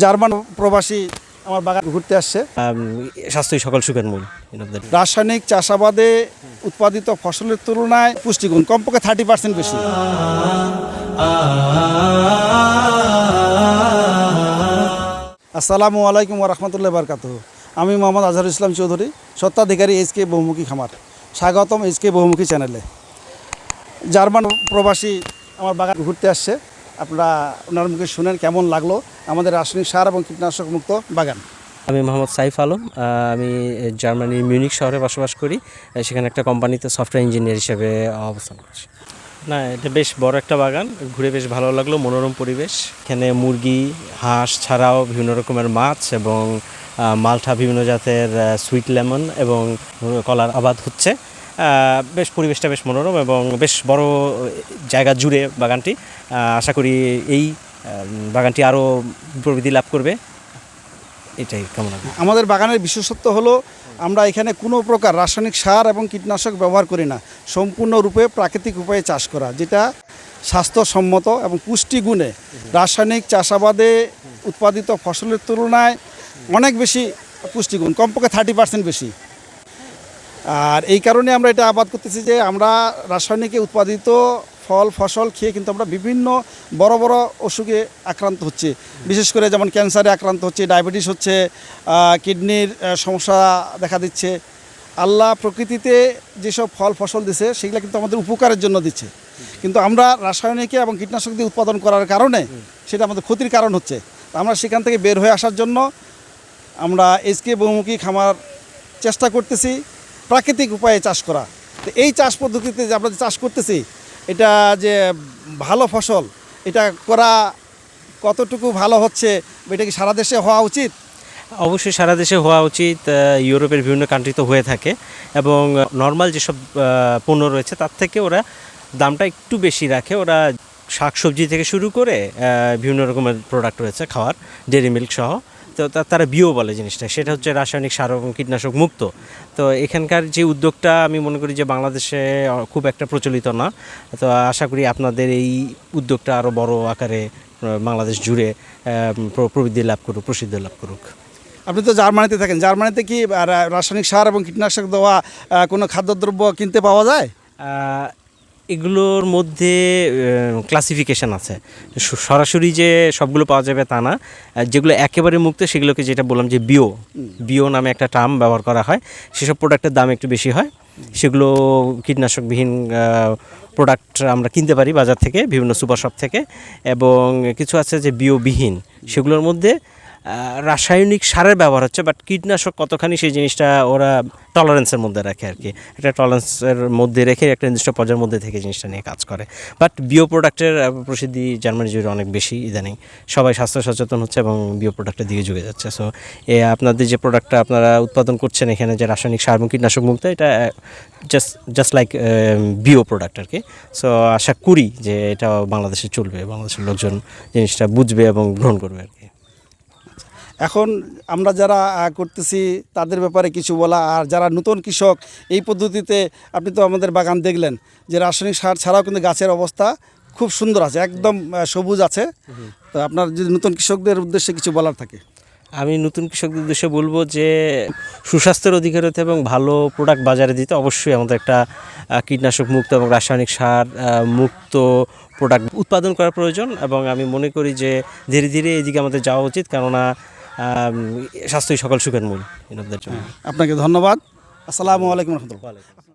German প্রবাসী আমার বাগান ঘুরতে আসছে। স্বাস্থ্যই সকল সুখের মূল রাসায়নিক চাষাবাদে উৎপাদিত ফসলের তুলনায় পুষ্টিগুণ কমপক্ষে থার্টি পার্সেন্ট বেশি। আসসালামু আলাইকুম রহমতুল্লাহ বারকাত আমি মোহাম্মদ আজহারুল ইসলাম চৌধুরী সত্ত্বাধিকারী এইচ কে বহুমুখী খামার। স্বাগতম এইচ কে বহুমুখী চ্যানেলে। জার্মান প্রবাসী আমার বাগান ঘুরতে আসছে। আপনারা ওনার মুখে শুনেন কেমন লাগল আমাদের রাসায়নিক সার এবং কীটনাশক মুক্ত বাগান। আমি মোহাম্মদ সাইফ আলম আমি জার্মানির মিউনিক শহরে বসবাস করি সেখানে একটা কোম্পানিতে সফটওয়্যার ইঞ্জিনিয়ার হিসেবে অবস্থান করছি। না এটা বেশ বড় একটা বাগান ঘুরে বেশ ভালো লাগল মনোরম পরিবেশ। এখানে মুরগি হাঁস ছাড়াও বিভিন্ন রকমের মাছ এবং মালটা বিভিন্ন জাতের সুইট লেমন এবং কলার আবাদ হচ্ছে। বেশ পরিবেশটা বেশ মনোরম এবং বেশ বড় জায়গা জুড়ে বাগানটি। আশা করি এই বাগানটি আরও প্রবৃদ্ধি লাভ করবে। এটাই কামনা আমাদের বাগানের বিশেষত্ব হলো, আমরা এখানে কোনো প্রকার রাসায়নিক সার এবং কীটনাশক ব্যবহার করি না। সম্পূর্ণরূপে প্রাকৃতিক উপায়ে চাষ করা, যেটা স্বাস্থ্যসম্মত এবং পুষ্টিগুণে রাসায়নিক চাষাবাদে উৎপাদিত ফসলের তুলনায় অনেক বেশি পুষ্টিগুণ, কমপক্ষে থার্টি পার্সেন্ট বেশি। আর এই কারণে আমরা এটা আবাদ করতেছি যে আমরা রাসায়নিকে উৎপাদিত ফল, ফসল খেয়ে কিন্তু আমরা বিভিন্ন বড় বড় অসুখে আক্রান্ত হচ্ছে। বিশেষ করে যেমন ক্যান্সারে আক্রান্ত হচ্ছে, ডায়াবেটিস হচ্ছে কিডনির সমস্যা দেখা দিচ্ছে। আল্লাহ প্রকৃতিতে যেসব ফল, ফসল দিছে, সেগুলো কিন্তু আমাদের উপকারের জন্য দিচ্ছে। কিন্তু আমরা রাসায়নিকে এবং কীটনাশক দিয়ে উৎপাদন করার কারণে সেটা আমাদের ক্ষতির কারণ হচ্ছে। আমরা সেখান থেকে বের হয়ে আসার জন্য আমরা এসকে বহুমুখী খামার চেষ্টা করতেছি। প্রাকৃতিক উপায়ে চাষ করা। তো এই চাষ পদ্ধতিতে যে আমরা যে চাষ করতেছি, এটা যে ভালো ফসল, এটা করা কতটুকু ভালো হচ্ছে এটা কি সারা দেশে হওয়া উচিত? অবশ্যই সারা দেশে হওয়া উচিত ইউরোপের বিভিন্ন কান্ট্রি তো হয়ে থাকে এবং নর্মাল যেসব পণ্য রয়েছে তার থেকে ওরা দামটা একটু বেশি রাখে। ওরা শাকসবজি থেকে শুরু করে বিভিন্ন রকমের প্রোডাক্ট রয়েছে খাওয়ার ডেরি মিল্ক সহ। তো তারা বিও বলে জিনিসটা। সেটা হচ্ছে রাসায়নিক সার এবং কীটনাশক মুক্ত। তো এখানকার যে উদ্যোগটা আমি মনে করি যে বাংলাদেশে খুব একটা প্রচলিত না। তো আশা করি আপনাদের এই উদ্যোগটা আরও বড় আকারে বাংলাদেশ জুড়ে প্রবৃদ্ধি লাভ করুক প্রসিদ্ধি লাভ করুক। আপনি তো জার্মানিতে থাকেন। জার্মানিতে কি রাসায়নিক সার এবং কীটনাশক দেওয়া কোনো খাদ্যদ্রব্য কিনতে পাওয়া যায়? এগুলোর মধ্যে ক্লাসিফিকেশন আছে। সরাসরি যে সবগুলো পাওয়া যাবে তা না। যেগুলো একেবারে মুক্ত, সেগুলোকে যেটা বললাম যে বিও বিও নামে একটা টার্ম ব্যবহার করা হয়। সেসব প্রোডাক্টের দাম একটু বেশি হয়। সেগুলো কীটনাশকবিহীন প্রোডাক্ট আমরা কিনতে পারি বাজার থেকে, বিভিন্ন সুপার শপ থেকে। এবং কিছু আছে যে বিওবিহীন সেগুলোর মধ্যে রাসায়নিক সারের ব্যবহার হচ্ছে বাট কীটনাশক কতখানি সেই জিনিসটা ওরা টলারেন্সের মধ্যে রাখে আর কি। একটা টলারেন্সের মধ্যে রেখে একটা নির্দিষ্ট পর্যায়ের মধ্যে থেকে জিনিসটা নিয়ে কাজ করে। বাট বিও প্রোডাক্টের প্রসিদ্ধি জার্মানি জুড়ে অনেক বেশি ইদানিং। সবাই স্বাস্থ্য সচেতন হচ্ছে এবং বিও প্রোডাক্টের দিকে ঝুঁকে যাচ্ছে। সো এ, আপনাদের যে প্রোডাক্টটা আপনারা উৎপাদন করছেন এখানে, যে রাসায়নিক সার এবং কীটনাশক মুক্ত, এটা just just like bio product আর কি। সো আশা করি যে এটা বাংলাদেশে চলবে, বাংলাদেশের লোকজন জিনিসটা বুঝবে এবং গ্রহণ করবে আর কি। এখন আমরা যারা করতেছি তাদের ব্যাপারে কিছু বলা, আর যারা নতুন কৃষক, এই পদ্ধতিতে আপনি তো আমাদের বাগান দেখলেন যে রাসায়নিক সার ছাড়াও কিন্তু গাছের অবস্থা খুব সুন্দর আছে, একদম সবুজ আছে। তো আপনার যদি নতুন কৃষকদের উদ্দেশ্যে কিছু বলার থাকে। আমি নতুন কৃষকদের উদ্দেশ্যে বলব যে, সুস্বাস্থ্যের অধিকার হতে এবং ভালো প্রোডাক্ট বাজারে দিতে অবশ্যই আমাদের একটা কীটনাশক মুক্ত এবং রাসায়নিক সার মুক্ত প্রোডাক্ট উৎপাদন করা প্রয়োজন। এবং আমি মনে করি যে, ধীরে ধীরে এদিকে আমাদের যাওয়া উচিত। কেননা স্বাস্থ্যই সকল সুখের মূল জন্য আপনাকে ধন্যবাদ আসসালামু আলাইকুম রহমতুল্লাহ।